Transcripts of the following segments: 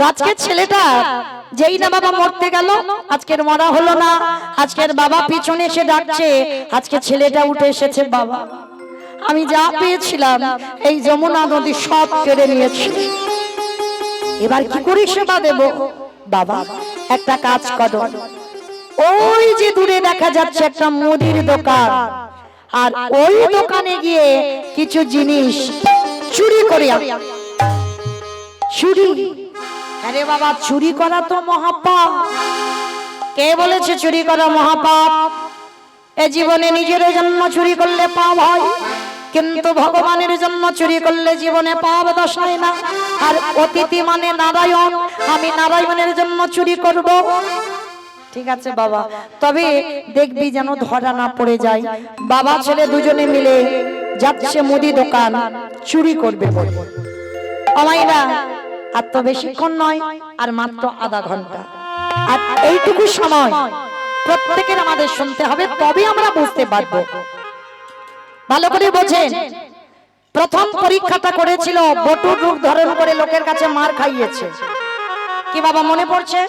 তো ছেলেটা যেই না বাবা মরতে গেল, আজকের মরা হলো না। আজকের বাবা পিছনে এসে ডাকছে, আজকে ছেলেটা উঠে এসেছে, বাবা। আমি যা পেয়েছিলাম, এই যমুনা নদী সব কেড়ে নিয়েছি। এবার কি করে সেবা দেব? বাবা, একটা কাজ করো। ওই যে দূরে দেখা যাচ্ছে একটা মুদির দোকান। আর ওই দোকানে গিয়ে কিছু জিনিস চুরি করে। চুরি? আরে বাবা, চুরি করা তো মহাপাপ। কে বলেছে চুরি করা মহাপাপ? এ জীবনে নিজের জন্য চুরি করলে পাপ হয়, কিন্তু ভগবানের জন্য চুরি করলে জীবনে পাপ দশায় না। আর অতিথি মানে নারায়ণ, আমি নারায়ণের জন্য চুরি করব। ঠিক আছে বাবা, তবে দেখবি যেন ধরা না পড়ে যায়। বাবা, ছেলে দুজনে মিলে যাচ্ছে মুদি দোকান, চুরি করবে বলে। আমাইরা আর তো বেশিক্ষণ নয় আর মাত্র আধা ঘণ্টা। আর এইটুকু সময় প্রত্যেকের আমাদের শুনতে হবে তবে আমরা বুঝতে পারব। ভালো করে বোঝেন প্রথম পরীক্ষাটা করেছিল বটুর রূপ ধারণ করে লোকের কাছে মার খাইয়েছে। কি বাবা মনে পড়ছে?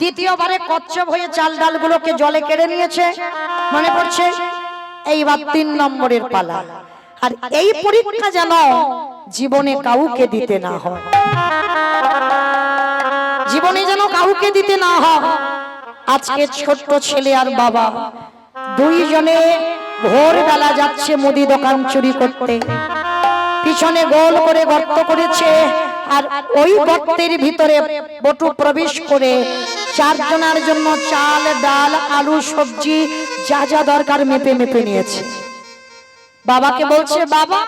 দ্বিতীয়বারে কচ্ছপ হয়ে চাল ডালগুলোকে জলে কেড়ে নিয়েছে। মনে পড়ছে? এইবার তিন নম্বরের পালা। আর এই পরীক্ষা যেন জীবনে কাউকে দিতে না হয়। জীবনে যেন কাউকে দিতে না হয়। আজকে ছোট্ট ছেলে আর বাবা, দুইজনে ভোরবেলা যাচ্ছে মুদি দোকান চুরি করতে। পিছনে গোল করে গর্ত করেছে আর ওই গর্তের ভিতরে বটু প্রবেশ করে চারজনের জন্য চাল, ডাল, আলু, সবজি যা যা দরকার মেপে মেপে নিয়েছে। বাবাকে বলছে, বাবা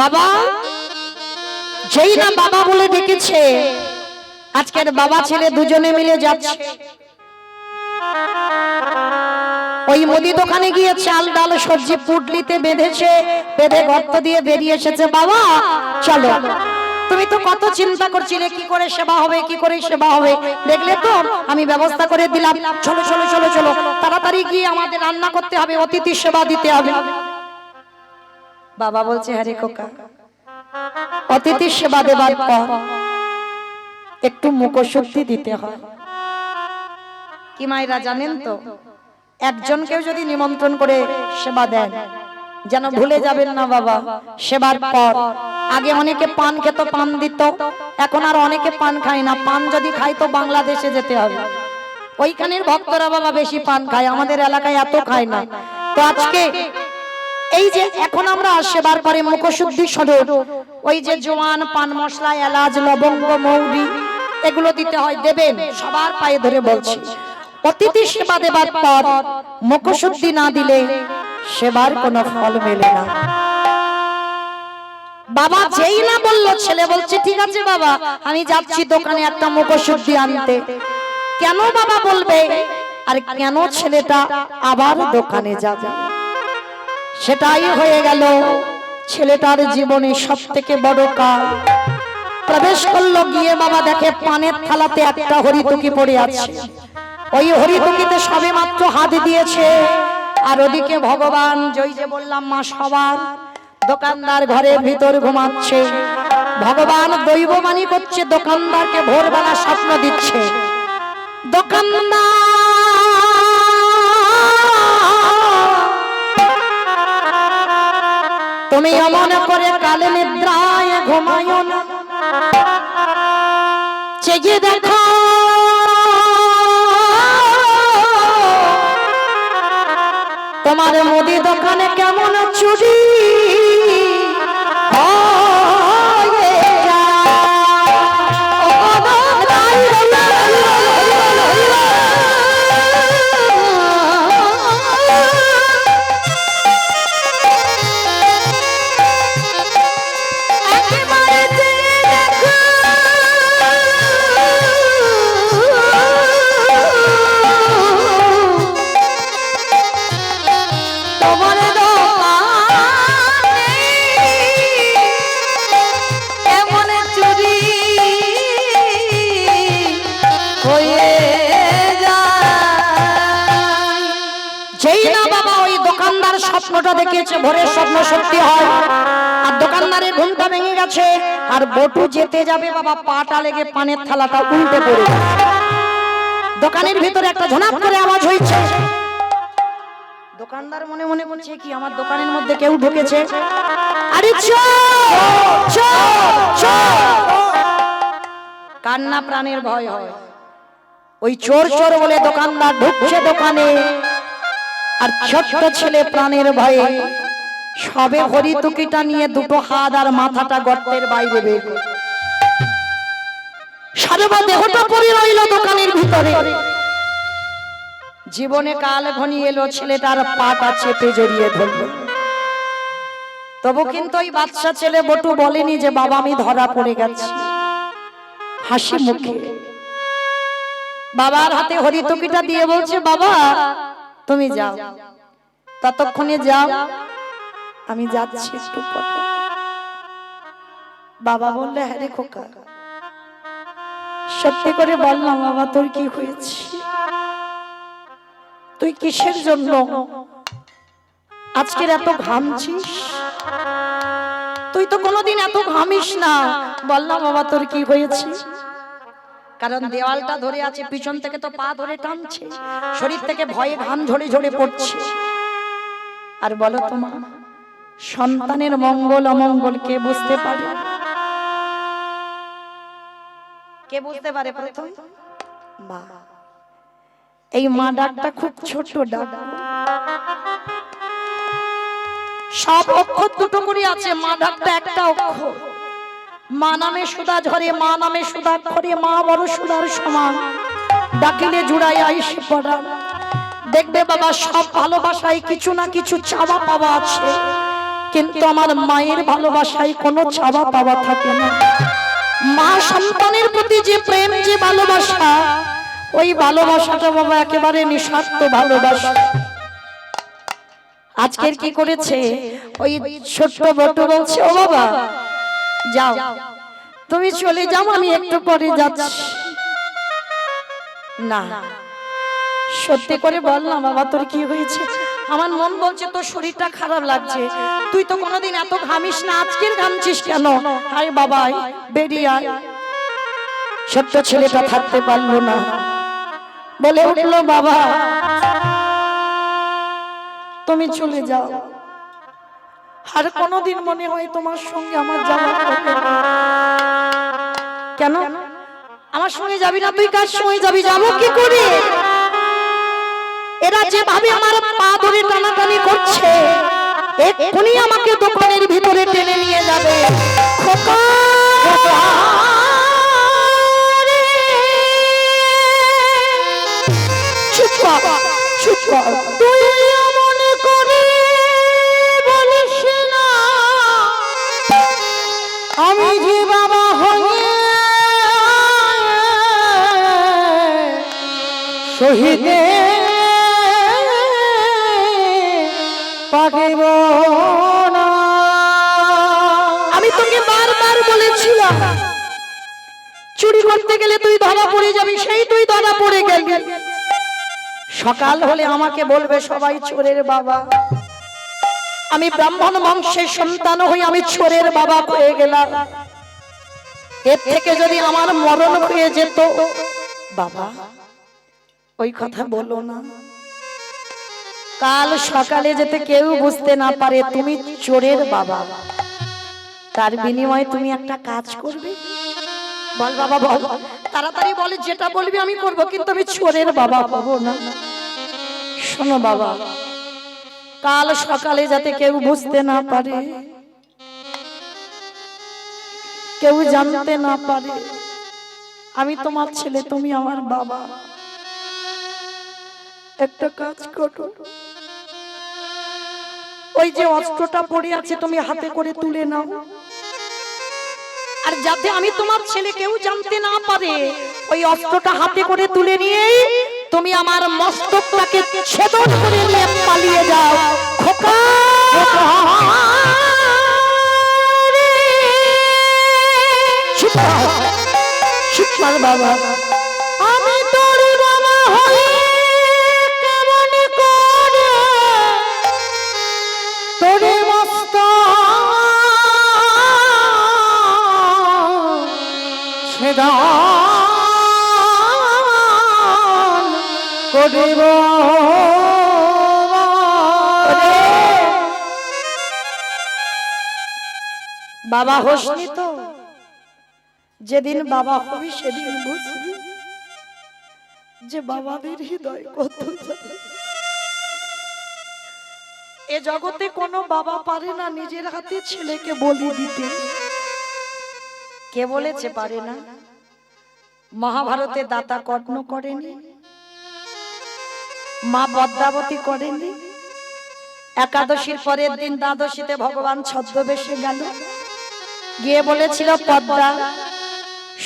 বাবা, যেই না বাবা বলে ডেকেছে আজকের বাবা ছেলে দুজনে মিলে যাচ্ছে। ওই মুদি দোকানে গিয়ে চাল, ডাল, সবজি, পুটলিতে বেঁধেছে, বেঁধে গর্ত দিয়ে বেরিয়ে এসেছে। বাবা, চলো। তুমি তো কত চিন্তা করছিলে, কি করে সেবা হবে, কি করে সেবা হবে। দেখলে তো, আমি ব্যবস্থা করে দিলাম। চলো চলো চলো চলো। তাড়াতাড়ি গিয়ে আমাদের রান্না করতে হবে অতিথি সেবা দিতে হবে। বাবা বলছে হ্যারে খোকা অতিথি সেবা দেবার পর একটু মুখশুদ্ধি দিতে হয়। কি মায়েরা জানেন তো? একজনকেও যদি নিমন্ত্রণ করে সেবা দেন যেন ভুলে যাবেন না বাবা। সেবার পর আগে অনেকে পান খেত পান দিত। এখন আর অনেকে পান খায় না। পান যদি খাই তো বাংলাদেশে যেতে হবে। ওইখানের ভক্তরা বাবা বেশি পান খায়। আমাদের এলাকায় এত খায় না। তো আজকে এই যে এখন আমরা সেবার পরে মুখশুদ্ধি স্বরূপ ওই যে জোয়ান, পান মশলা, এলাচ, লবঙ্গ, মৌরি, এগুলো দিতে হয়, দেবেন, সবার পায়ে ধরে বলছি। অতিথি সেবা দেবার পর মুখশুদ্ধি না দিলে সেবার কোনো ফল মেলে না। বাবা, যেই না বলল, ছেলে বলছে, ঠিক আছে বাবা, আমি যাচ্ছি দোকানে একটা মুখশুদ্ধি আনতে। কেন বাবা বলবে? আর কেন ছেলেটা আবার দোকানে যাবে? সেটাই হয়ে গেল। ছেলেটার জীবনে সব থেকে বড় কাজ। প্রবেশ করল, গিয়ে বাবা দেখে পানের থালাতে একটা হরিতুকি পড়ে আছে। ওই হরিতুকিতে সবে মাত্র হাত দিয়েছে। আর ওদিকে ভগবান জয় যে বললাম, মা সবার দোকানদার ঘরের ভিতর ঘুমাচ্ছে। ভগবান দৈববাণী করছে, দোকানদারকে ভোরবেলা স্বপ্ন দিচ্ছে। দোকানদার তুমি এমন করে কালে নিদ্রায় ঘুমায় না। চেয়ে দেখো বাবা পাটা লেগে পানের থালাটা উল্টে পড়ে দোকানের ভিতরে একটা ঝনাপ করে আওয়াজ হয়েছে। দোকানদার মনে মনে বলছে, কি আমার দোকানের মধ্যে কেউ ঢুকেছে? আরে কান্না প্রাণের ভয় হয়। ওই চোর চোর বলে দোকানদার ঢুকছে দোকানে। আর ছোট্ট ছেলে প্রাণের ভয়ে সবে হরি হরিতুকিটা নিয়ে দুটো হাত আর মাথাটা গর্তের বাইরে বের। সর্ব দেহটা পড়ে রইল দোকানের ভিতরে। জীবনে কাল ঘনি এলো, ছেলেটার পাটা চেপে জড়িয়ে ধরল। তবু কিন্তু ওই বাচ্চা ছেলে বটু বলেনি যে, বাবা, আমি ধরা পড়ে গেছি। হাসি মুখে। বাবার হাতে হরি হরিতকিটা দিয়ে বলছে, বাবা, তুমি যাও। ততক্ষণে যাও। আমি যাচ্ছি একটু বাবা বললে হ্যাঁ রে খোকা। সত্যি করে বল না বাবা তোর কি হয়েছে? তুই কিসের জন্য? আজকের এত ঘামছিস তুই তো কোনোদিন এত ঘামিস না। বল না বাবা তোর কি হয়েছে? কারণ দেওয়ালটা ধরে আছে, পিছন থেকে তো পা ধরে টানছে। শরীর থেকে ভয়ে ঘাম ঝরে ঝরে পড়ছে। আর বলো তোমা সন্তানের মঙ্গল, অমঙ্গল কে বুঝতে পারে? কে বুঝতে পারে প্রথম? মা। এই মা ডাকটা খুব ছোট ডাক। সব অক্ষর দুটো করে আছে মা ডাকটা একটা অক্ষর। মা নামে সুদা ঝরে মা নামে সুদা খরে মা বড় সুদার সমান। ডাকিলে জুড়াই আইসে পড়া। দেখবে বাবা সব ভালোবাসায় কিছু না কিছু চাওয়া পাওয়া আছে। কিন্তু আমার মায়ের ভালোবাসায় কোনো চাওয়া পাওয়া থাকে না। মা সন্তানের প্রতি যে প্রেম, যে ভালোবাসা, ওই ভালোবাসাটা বাবা একেবারে নিঃস্বার্থ ভালোবাসা। আজকের কি করেছে? ওই ছোট্ট বটু বলছে, ও বাবা, যাও। তুমি চলে যাও, আমি একটু পরে যাচ্ছি। না, সত্যি করে বল না বাবা, তোর কি হয়েছে? আমার মন বলছে তোর শরীরটা খারাপ লাগছে। তুই তো কোনোদিন এত ঘামিস না আজকের ঘামছিস কেন? আয় বাবা আয়, বেরিয়ে আয়। ছোট্ট ছেলেটা থাকতে পারল না। বলে উঠল বাবা তুমি চলে যাও। আর কোনোদিন মনে হয় তোমার সঙ্গে আমার যাওয়া কেন? আমার সঙ্গে যাবি না তুই কার সঙ্গে যাবি? যাব কি করে? এরা যেভাবে আমার পা ধরে টানাটানি করছে, এক্ষুনি আমাকে দোকানের ভিতরে টেনে নিয়ে যাবে। আমি যে বাবা হয়ে শহীদে আমি তোকে বারবার বলেছিলাম, চুরি করতে গেলে তুই ধরা পড়ে যাবি, সেই তুই ধরা পড়ে গেলি। সকাল হলে আমাকে বলবে, সবাই চোরের বাবা। আমি ব্রাহ্মণ বংশের সন্তান হই আমি চোরের বাবা হয়ে গেলাম। এর থেকে যদি আমার মরণ হয়ে যেত, বাবা, ওই কথা বলো না। কাল সকালে যেতে কেউ বুঝতে না পারে তুমি চোরের বাবা। তার বিনিময়ে তুমি একটা কাজ করবে। বল বাবা বল। তাড়াতাড়ি বলে যেটা বলবি আমি করব কিন্তু আমি চোরের বাবা পাবো না। শোনো বাবা কাল সকালে যাতে কেউ বুঝতে না পারে কেউ জানতে না পারে আমি তোমার ছেলে তুমি আমার বাবা। একটা কাজ করো। ওই যে অস্ত্রটা পড়ে আছে তুমি হাতে করে তুলে নাও। আর যাতে আমি তোমার ছেলে কেউ জানতে না পারে ওই অস্ত্রটা হাতে করে তুলে নিয়ে তুমি আমার মস্তকটাকে ছেদন করে নিয়ে পালিয়ে যাও। খোকা! বাবা। আমি তোর বাবা হয়ে করিব। বাবা হোসনি তো। যেদিন বাবা হবি সেদিন বুঝবি যে বাবাদের হৃদয় কত এ জগতে কোনো বাবা পারে না নিজের হাতে ছেলেকে বলি দিতে। কে বলেছে পারে না? মহাভারতে দাতা কর্ণ করেনি, মা পদ্মাবতী করেনি, একাদশীর পরের দিন দ্বাদশীতে ভগবান ছদ্মবেশে গেল। গিয়ে বলেছিল, পদ্মা,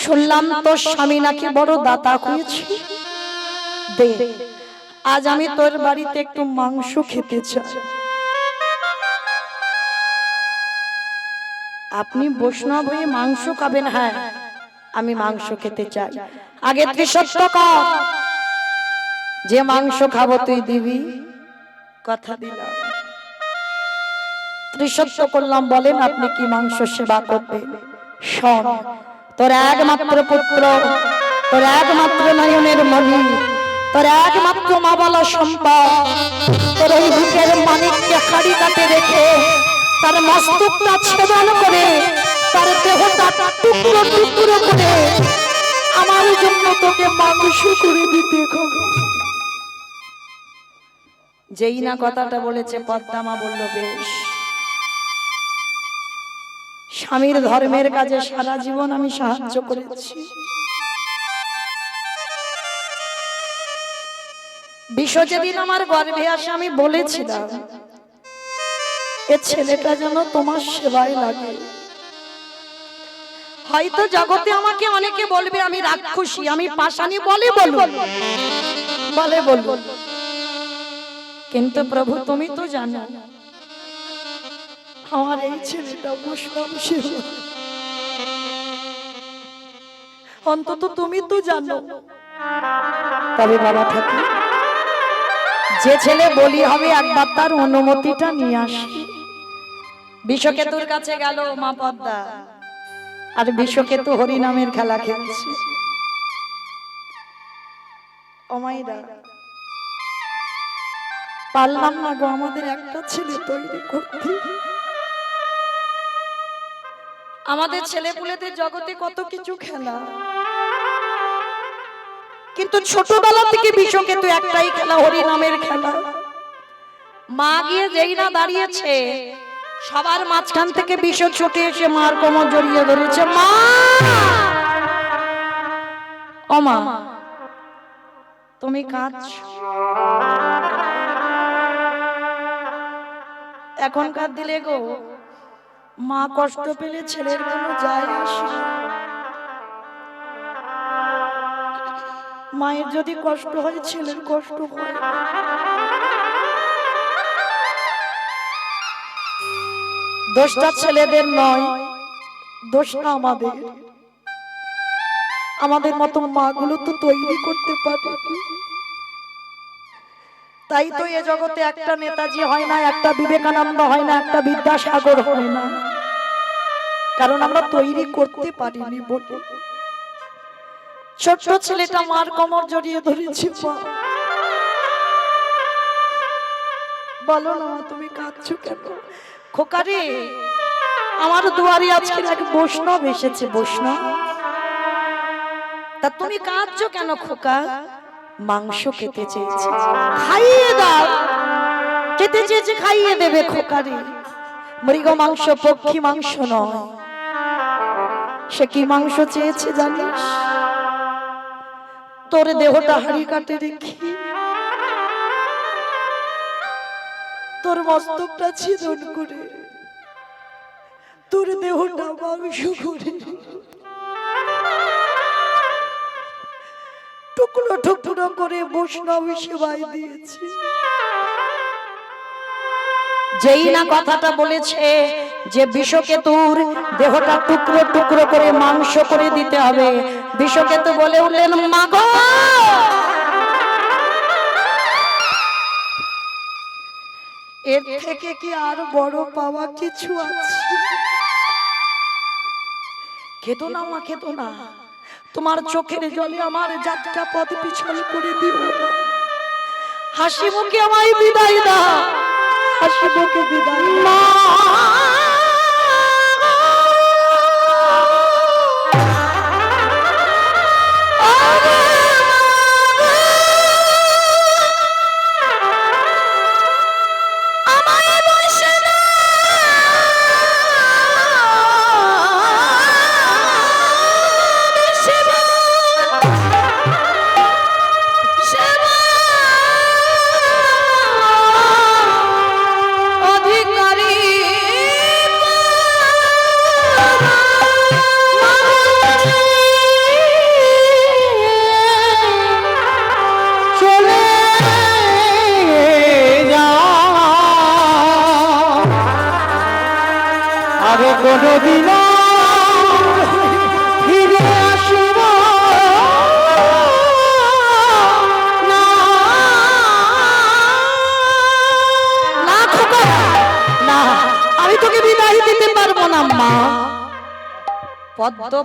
শুনলাম তোর স্বামী নাকি বড় দাতা হয়েছে। আজ আমি তোর বাড়িতে একটু মাংস খেতে চাই। আপনি বৈষ্ণব হয়ে মাংস খাবেন হ্যাঁ। আমি মাংস খেতে চাই। আগে ত্রিসত্য কর। যে মাংস খাব তুই দিবি কথা দিলাম। ত্রিসত্য করলাম বলেন আপনি কি মাংস সেবা করবেন শোন তোর একমাত্র পুত্র তোর একমাত্র নয়নের মণি তোর একমাত্র মা বলা সম্পদ। তোর ওই বুকের মানিককে হাড়ি কাটে রেখে তার মস্তকটা ছেদন করে, তার দেহটা টুকরো টুকরো করে, আমার জন্য তোকে মাংস করে দিতে যেই না কথাটা বলেছে পদ্মামা বলল, বেশ। স্বামীর ধর্মের কাজে সারা জীবন আমি সাহায্য করেছি। বিশ্ব যেদিন আমার গর্ভে আসে আমি বলেছিলাম এ ছেলেটা যেন তোমার সেবায় লাগে। হয়তো জগতে আমাকে অনেকে বলবে, আমি রাক্ষসী, আমি পাশানি বলে বলুন। বলে কিন্তু প্রভু, তুমি তো জানো, আমার এই ছেলেটা সেবা অন্তত তুমি তো জানো। তবে বাবা ঠাকুর, যে ছেলে বলি হবে, একবার তার অনুমতিটা নিয়ে আসি। বিশ্বকেতুর কাছে গেল মা পদ্মা। আর বিশ্বকেতু হরিনামের খেলা খেলছে। অমাইরা পারলাম না গো আমাদের একটা ছেলে তৈরি করতে। আমাদের ছেলে পুলেদের জগতে কত কিছু খেলা। কিন্তু ছোটবেলা থেকে বিশ্বকেতু একটাই খেলা হরিনামের খেলা। মা গিয়ে যেই না দাঁড়িয়েছে সবার মাঝখান থেকে বিষ ছুটে এসে মার কোমর জড়িয়ে ধরেছে, মা! ও মা, তুমি কাজ এখন কাঁদ দিলে গো, মা কষ্ট পেলে ছেলের কোনো যায় আসে মায়ের যদি কষ্ট হয়, ছেলের কষ্ট হয়। দোষটা ছেলেদের নয় দোষটা আমাদের। আমাদের মতো মাগুলো তো তৈরি করতে পারে। তাই তো এ জগতে একটা নেতাজি হয় না, একটা বিবেকানন্দ হয় না, একটা বিদ্যাসাগর হয় না। কারণ আমরা তৈরি করতে পারিনি বলে ছোট্ট ছেলেটা মার কমর জড়িয়ে ধরেছি, মা। বলো না, তুমি কাঁদছো কেন? খোকারে, আমার দুয়ারে আজকে এক বৈষ্ণব এসেছে, বৈষ্ণব। তা তুমি কাঁদছো কেন খোকা? মাংস খেতে চেয়েছে। খাইয়ে দাও। খেতে চেয়েছে, খাইয়ে দেবে খোকারে। মৃগ মাংস, পক্ষী মাংস নয়। সে কি মাংস চেয়েছে জানিস? তোর দেহটা হাড়ি কাটে রেখে তোর মস্তকটা ছিদন করে। তোর দেহটা মাংস করে। টুকরো টুকরো করে বৈষ্ণব সেবাই দিয়েছে। যেই না কথাটা বলেছে যে বিষকেতুর দেহটা টুকরো টুকরো করে মাংস করে দিতে হবে, বিষকেতু বলে উঠলেন, মাগো! এর থেকে কি আর বড় পাওয়া কিছু আছে? খেতো না মা খেতো না। তোমার চোখের জলে আমার যাত্রা পথ পিছল করে দিব হাসি মুখে আমায় বিদায় দাও। হাসি মুখে বিদায় না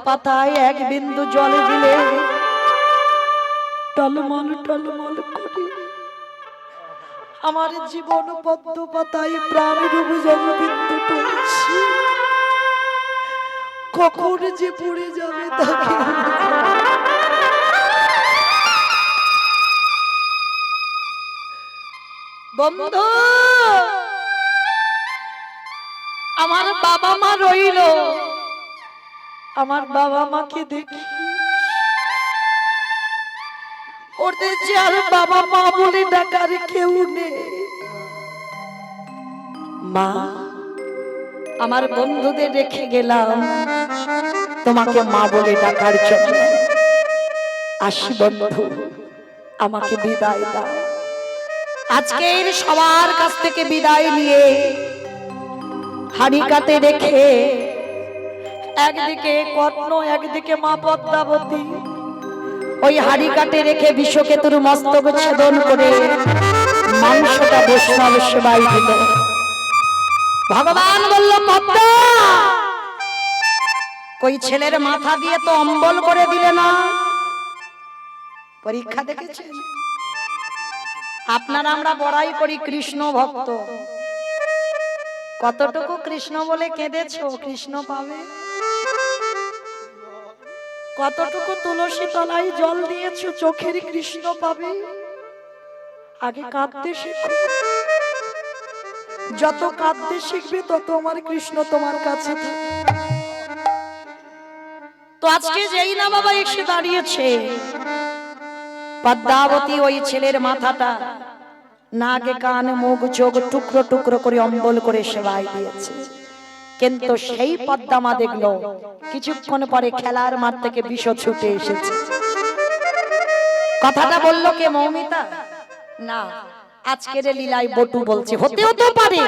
পাতায় এক বিন্দু জলে দিলে? টলমল টলমল করে। আমার জীবন পদ্ম পাতায় প্রাণ যাবে বিন্দু টলছি কখন যে পড়ে যাবে তাকে বন্ধু, আমার বাবা মা রইল। আমার বাবা মাকে দেখি। ওদের যে আর বাবা মা বলে ডাকার কেউ নেই। মা, আমার বন্ধুদের রেখে গেলাম। তোমাকে মা বলে ডাকার জন্য। আসি বন্ধু, আমাকে বিদায় দাও। আজকের সবার কাছ থেকে বিদায় নিয়ে হানিকাতে রেখে একদিকে কর্ণ, একদিকে মা পদ্মাবতী। ওই হাড়ি কাটে রেখে বিশ্বকেতুর মস্তক ছেদন করে মাংসটা বৈষ্ণব সেবাই দিল। ভগবান বলল, পদ্মা! কই ছেলের মাথা দিয়ে তো অম্বল করে দিলে না? পরীক্ষা দেখেছেন? আপনারা আমরা বড়াই করি কৃষ্ণ ভক্ত। কতটুকু কৃষ্ণ বলে কেঁদেছো? কৃষ্ণ পাবে? কতটুকু তুলসী তলায় জল দিয়েছ, চোখের কৃষ্ণ পাবে? আগে কাঁদতে শেখো। যত কাঁদতে শিখবে, তত আমার কৃষ্ণ তোমার কাছে তো আজকে যেই না বাবা এসে দাঁড়িয়েছে, পদ্মাবতী ওই ছেলের মাথাটা নাগে কান, মুখ, চোখ টুকরো টুকরো করে অম্বল করে সেবাই দিয়েছে। কিন্তু সেই পদ্মামা দেখল, কিছুক্ষণ পরে খেলার মাঠ থেকে বিষ ছুটে এসেছে। কথাটা বলল কে মৌমিতা? না, আজকের লীলায় বটু বলছে, হতেও তো পারে।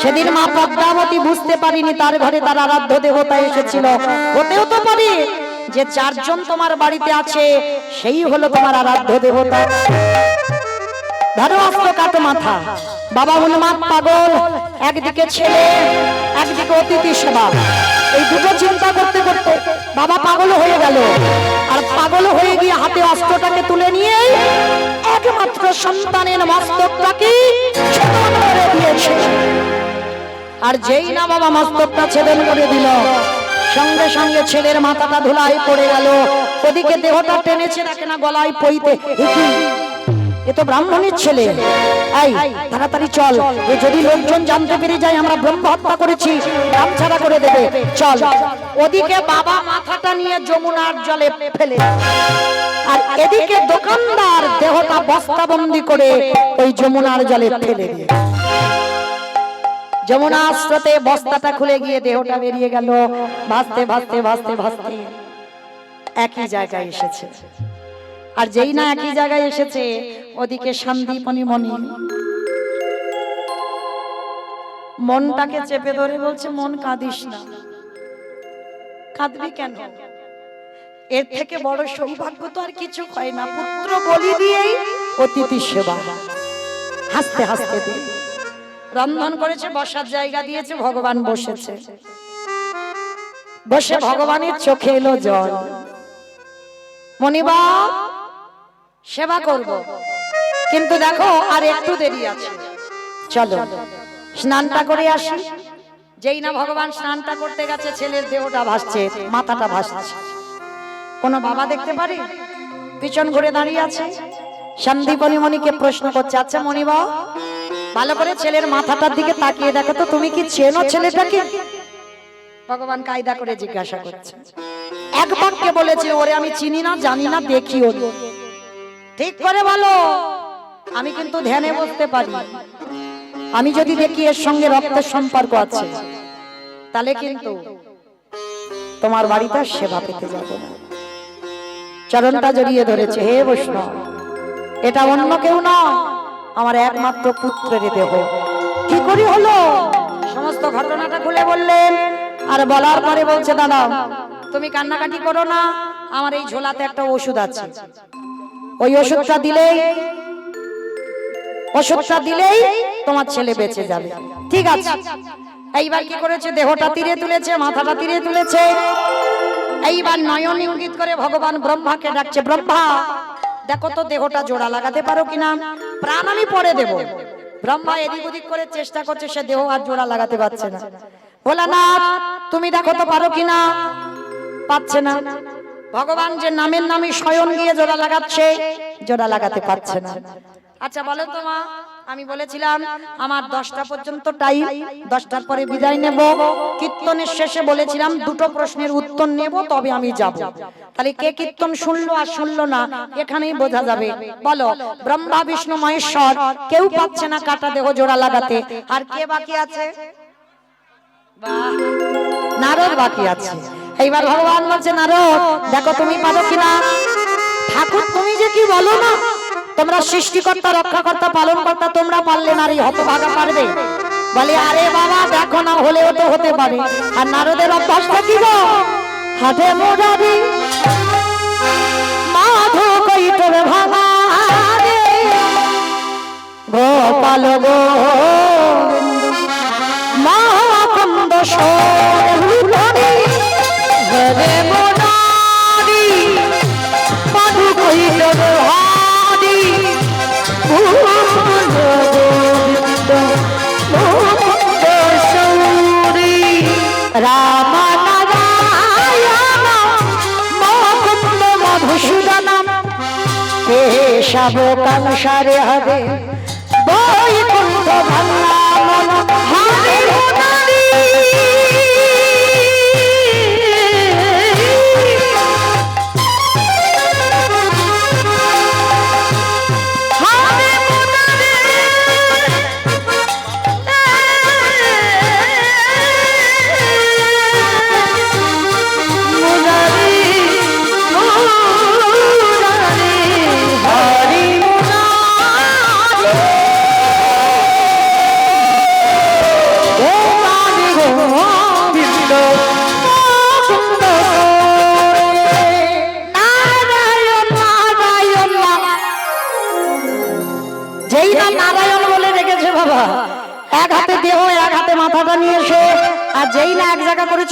সেদিন মা পদ্মাবতী বুঝতে পারিনি তার ঘরে তার আরাধ্য দেবতা এসেছিল। হতেও তো পারে যে চারজন তোমার বাড়িতে আছে, সেই হলো তোমার আরাধ্য দেবতা। ধরো অস্ত্র কাটো মাথা। বাবা উন্মাদ পাগল, একদিকে ছেলে, একদিকে অতিথি সেবা। এই দুটো চিন্তা করতে করতে বাবা পাগল হয়ে গেল। আর পাগল হয়ে গিয়ে হাতে অস্ত্রটাকে তুলে নিয়ে একমাত্র সন্তানের মস্তকটাকে করে দিয়েছে। আর যেই না বাবা মস্তকটা ছেদন করে দিল, সঙ্গে সঙ্গে ছেলের মাথাটা ধুলাই পড়ে গেল। ওদিকে দেহটা টেনেছে রাখে না, গলায় পইতে এ তো ব্রাহ্মণের ছেলে। এই তাড়াতাড়ি চল। এ যদি লোকজন জানতে পেরে যায়, আমরা ব্রহ্ম হত্যা করেছি, নাম ছাড়া করে দেবে। চল। ওদিকে বাবা মাথাটা নিয়ে যমুনার জলে ফেলে। আর এদিকে দোকানদার দেহটা বস্তাবন্দি করে ওই যমুনার জলে ফেলে দিয়ে। যমুনা স্রোতে বস্তাটা খুলে গিয়ে দেহটা বেরিয়ে গেল। ভাসতে ভাসতে ভাসতে ভাসতে। একই জায়গায় এসেছে। আর যেই না একই জায়গায় এসেছে, ওদিকে সন্দীপনি মনি মনটাকে চেপে ধরে বলছে, মন কাঁদিস না। কাঁদবি কেন? এর থেকে বড় সৌভাগ্য তো আর কিছু হয় না। পুত্র বলি দিয়েই অতিথি সেবা। হাসতে হাসতে রন্ধন করেছে, বসার জায়গা দিয়েছে, ভগবান বসেছে। বসে ভগবানের চোখে এলো জল। মনিবা সেবা করব। কিন্তু দেখো আর একটু দেরি আছে। চলো স্নানটা করে আসি। যেই না ভগবান স্নানটা করতে গেছে ছেলের দেহটা ভাসছে মাথাটা ভাসছে। কোনো বাবা দেখতে পারে? পিছন ঘুরে দাঁড়িয়ে আছে। সন্দীপনী মণিকে প্রশ্ন করছে আচ্ছা মণিবা ভালো করে ছেলের মাথাটার দিকে তাকিয়ে দেখো তো তুমি কি চেনো ছেলেটাকে? ভগবান কায়দা করে জিজ্ঞাসা করছে। এক বাক্যে বলেছে ওরে আমি চিনি না জানি না দেখি ওরে ঠিক করে বলো। আমি কিন্তু ধ্যানে বসতে পারি। আমি যদি দেখি এর সঙ্গে রক্তের সম্পর্ক আছে, তাহলে কিন্তু তোমার বাড়িতে সেবা পেতে যাব না। চরণটা জড়িয়ে ধরেছে, হে বৈষ্ণব, এটা অন্য কেউ না, আমার একমাত্র পুত্রের দেহ। কি করি হলো? সমস্ত ঘটনাটা খুলে বললেন, আর বলার পরে বলছে দাদা তুমি কান্নাকাটি করো না, আমার এই ঝোলাতে একটা ওষুধ আছে। ওই ওষুধটা দিলেই ওষুধটা দিলেই তোমার ছেলে বেঁচে যাবে। ঠিক আছে। এইবার কি করেছে? দেহটা তীরে তুলেছে, মাথাটা তীরে তুলেছে। এইবার নয়ন ইঙ্গিত করে ভগবান ব্রহ্মাকে ডাকছে, ব্রহ্মা, দেখো তো দেহটা জোড়া লাগাতে পারো কিনা? প্রাণ আমি পরে দেব। ব্রহ্মা এদিক ওদিক করে চেষ্টা করছে, সে দেহ আর জোড়া লাগাতে পারছে না। ভোলানাথ, তুমি দেখো তো পারো কিনা? পাচ্ছে না। ভগবান যে নামের নামে স্বয়ং গিয়ে জোড়া লাগাচ্ছে, জোড়া লাগাতে পারছে না। আচ্ছা বলো তো মা, আমি বলেছিলাম, আমার দশটা পর্যন্ত টাইম দশটার পরে বিদায় নেব। কীর্তনের শেষে বলেছিলাম, দুটো প্রশ্নের উত্তর নেব, তবে আমি যাব। তাহলে কে কীর্তন শুনলো আর শুনলো না, এখানেই বোঝা যাবে। বলো, ব্রহ্মা, বিষ্ণু, মহেশ্বর, কেউ পাচ্ছে না কাটা দেহ জোড়া লাগাতে। আর কে বাকি আছে? নারদ বাকি আছে। এইবার ভগবান বলছে নারদ দেখো তুমি পারো কিনা? ঠাকুর, তুমি যে কি বলো না? তোমরা সৃষ্টিকর্তা, রক্ষাকর্তা পালন কর্তা তোমরা পারলে না এই হতভাগা পারবে? বলে, আরে বাবা, দেখো না, হলেও তো হতে পারে। আর নারদের অভ্যাসটা কি হাতে মোড়ারি মাধু কৈতর ভাঙা রে। গোপাল গো মহাকুন্দ সরে। কেশব কংসারে হরে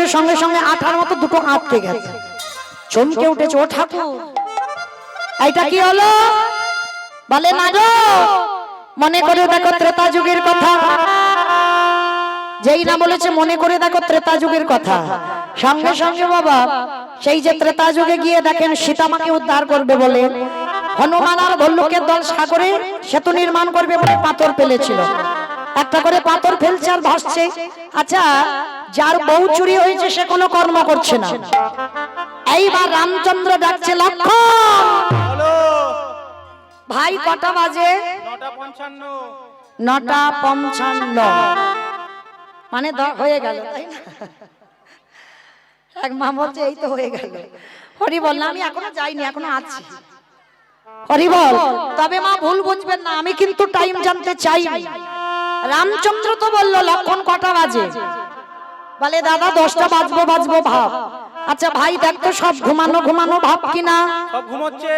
এক সঙ্গে সঙ্গে আঠার মতো দুটো আটকে গেছে। চমকে উঠেছে, ও ঠাকুর, এইটা কি হলো? বলে, না মনে করে দেখো ত্রেতা যুগের কথা। যেই না বলেছে, মনে করে দেখো ত্রেতা যুগের কথা। সঙ্গে সঙ্গে বাবা, সেই যে ত্রেতা যুগে গিয়ে দেখেন সীতামাকে উদ্ধার করবে বলে, হনুমান আর ভল্লুকের দল সাগরে সেতু নির্মাণ করবে বলে পাথর ফেলেছিল। একটা করে পাথর ফেলছে আর ভাসছে। আচ্ছা যার বউ চুরি হয়েছে সে কোনো কর্ম করছে না। এইবার রামচন্দ্র ডাকছে লক্ষণ! ভাই কটা বাজে? নটা পঞ্চান্ন। মানে হয়ে গেল তাই না? এক মা বলছে এই তো হয়ে গেল। হরি বল না আমি এখনও যাইনি এখনও আছি। হরি বল তবে মা ভুল বুঝবেন না আমি কিন্তু টাইম জানতে চাই রামচন্দ্র তো বলল লক্ষণ কটা বাজে? বলে দাদা দশটা বাজবো বাজবো ভাব। আচ্ছা ভাই দেখ তো সব ঘুমানো ঘুমানো ভাব কিনা? সব ঘুমোচ্ছে।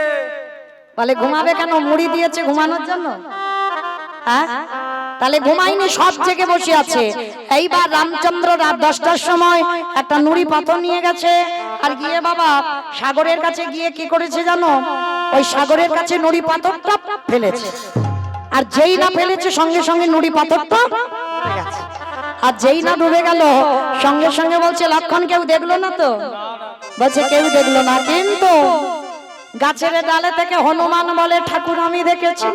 বলে ঘুমাবে কেন? মুড়ি দিয়েছে ঘুমানোর জন্য? হ্যাঁ তাহলে ঘুমাইনি সব জেগে বসে আছে। এইবার রামচন্দ্র রাত দশটার সময় একটা নুড়ি পাথর নিয়ে গেছে। আর গিয়ে বাবা সাগরের কাছে গিয়ে কি করেছে জানো? ওই সাগরের কাছে নুড়ি পাথরটা ফেলেছে। আর যেই না ফেলেছে, সঙ্গে সঙ্গে নুড়ি ডুবে গেছে। আর যেই না ডুবে গেল, সঙ্গে সঙ্গে বলছে, লক্ষণ কেউ দেখল না তো? বলছে, কেউ দেখল না। কিন্তু গাছের ডালে থেকে হনুমান বলে, ঠাকুর, আমি দেখেছি।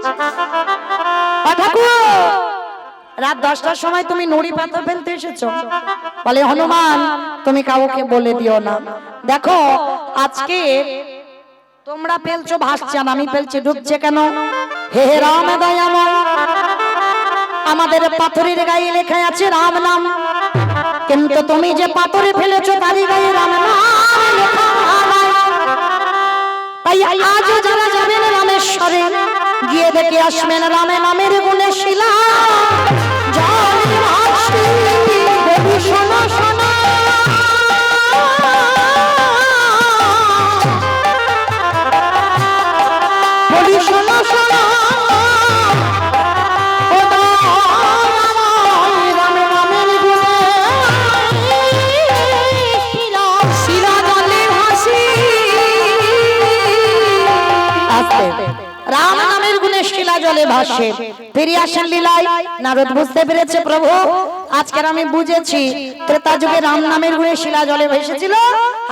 রাত দশটার সময় তুমি নুড়ি পাথর ফেলতে এসেছ। বলে, হনুমান, তুমি কাউকে বলে দিও না। দেখো, আজকে তোমরা পেলছো ভাসছেন আমি পেলছি ডুবছে কেন? হে হে রাম দয়াময়। আমাদের পাথরের গায়ে লেখা আছে রাম নাম। কিন্তু তুমি যে পাথরে ফেলেছো, তারই গায়ে রাম তাই আজও যারা যাবেন রামেশ্বরে, গিয়ে দেখে আসবেন রামে নামের গুণে শিলা। ভাসে। ফিরে আসেন লীলায়। নারদ বুঝতে পেরেছে, প্রভু, আজকের আমি বুঝেছি। ত্রেতা যুগে রাম নামের গুণে শিলা জলে ভেসেছিল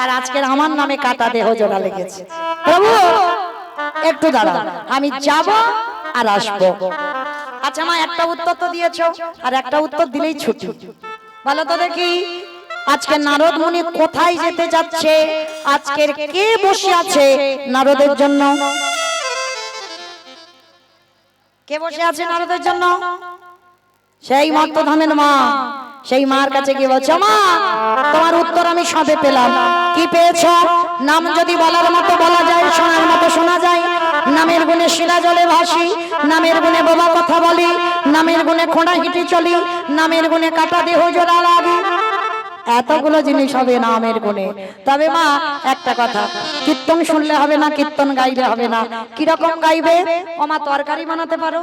আর আজকের আমার নামে কাটা দেহ জোড়া লেগেছে। প্রভু, একটু দাঁড়াও। আমি যাব আর আসব। আচ্ছা মা, একটা উত্তর তো দিয়েছ, আর একটা উত্তর দিলেই ছুটি। বলো তো দেখি আজকে নারদ মুনি কোথায় যেতে যাচ্ছে? আজকের কে বসে আছে নারদের জন্য? কে বসে আছে নারদের জন্য? সেই মর্তধামের মা। সেই মার কাছে গিয়ে বলছে মা তোমার উত্তর আমি সবে পেলাম। কি পেয়েছ? নাম যদি বলার মতো বলা যায় শোনার মতো শোনা যায়। নামের গুণে শিলা জলে ভাসি নামের গুণে বাবা কথা বলি নামের গুণে খোঁড়া হিটি চলি নামের গুণে কাটা দেহ জোড়া লাগে এতগুলো জিনিস হবে নামের গুণে। তবে মা, একটা কথা, কীর্তন শুনলে হবে না, কীর্তন গাইলে হবে না। কীরকম গাইবে? ও মা, তরকারি বানাতে পারো?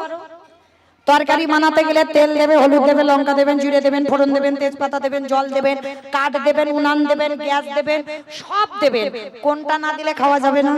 তরকারি বানাতে গেলে তেল দেবে হলুদ দেবে লঙ্কা দেবেন, জিরে দেবেন, ফোড়ন দেবেন, তেজপাতা দেবেন, জল দেবেন, কাঠ দেবেন, উনান দেবেন, গ্যাস দেবেন, সব দেবেন। কোনটা না দিলে খাওয়া যাবে না?